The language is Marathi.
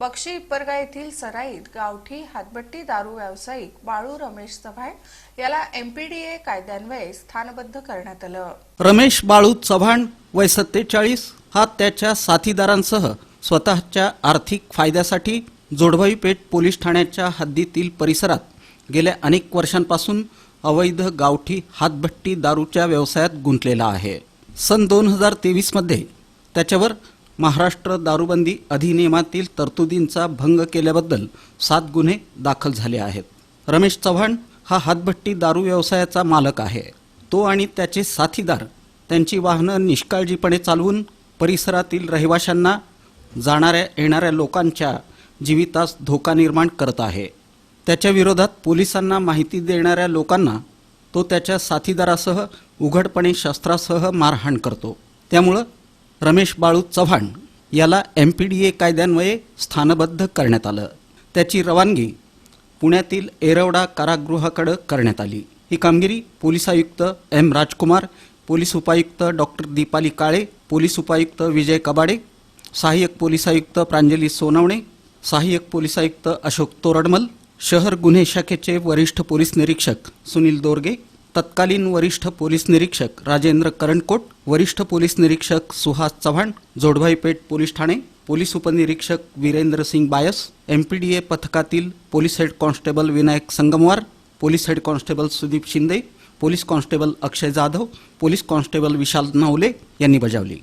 बक्षी इपरगा येथील सराईत गावठी हातभट्टी दारू व्यावसायिक बाळू रमेश चव्हाण याला एमपीडीए कायद्यान्वये स्थानबद्ध करण्यात आलं. रमेश बाळू चव्हाण वय सत्तेचाळीस हा त्याच्या साथीदारांसह स्वतःच्या आर्थिक फायद्यासाठी जोडभाई पेठ पोलीस ठाण्याच्या हद्दीतील परिसरात गेल्या अनेक वर्षांपासून अवैध गावठी हातभट्टी दारूच्या व्यवसायात गुंतलेला आहे. सन दोन हजार तेवीसमध्ये त्याच्यावर महाराष्ट्र दारूबंदी अधिनियमातील तरतुदींचा भंग केल्याबद्दल सात गुन्हे दाखल झाले आहेत. रमेश चव्हाण हा हातभट्टी दारू व्यवसायाचा मालक आहे. तो आणि त्याचे साथीदार त्यांची वाहनं निष्काळजीपणे चालवून परिसरातील रहिवाशांना जाणाऱ्या येणाऱ्या लोकांच्या जीवितास धोका निर्माण करत आहे. त्याच्या विरोधात पोलिसांना माहिती देणाऱ्या लोकांना तो त्याच्या साथीदारासह उघडपणे शस्त्रासह मारहाण करतो. त्यामुळं रमेश बाळू चव्हाण याला एम पी डी ए कायद्यान्वये स्थानबद्ध करण्यात आलं. त्याची रवानगी पुण्यातील एरवडा कारागृहाकडं करण्यात आली. ही कामगिरी पोलीस आयुक्त एम राजकुमार पोलीस उपायुक्त डॉक्टर दीपाली काळे पोलीस उपायुक्त विजय कबाडे सहाय्यक पोलीस आयुक्त प्रांजली सोनवणे सहाय्यक पोलीस आयुक्त अशोक तोरडमल शहर गुन्हे शाखेचे वरिष्ठ पोलीस निरीक्षक सुनील दोरगे तत्कालीन वरिष्ठ पोलीस निरीक्षक राजेंद्र करंडकोट वरिष्ठ पोलीस निरीक्षक सुहास चव्हाण जोडभाई पेठ पोलीस ठाणे पोलीस उपनिरीक्षक वीरेंद्र सिंग बायस एमपीडीए पथकातील police head constable Vinayak Sangamwar police head constable Sudeep Shinde police constable Akshay Jadhav police constable Vishal Navale यांनी बजावली.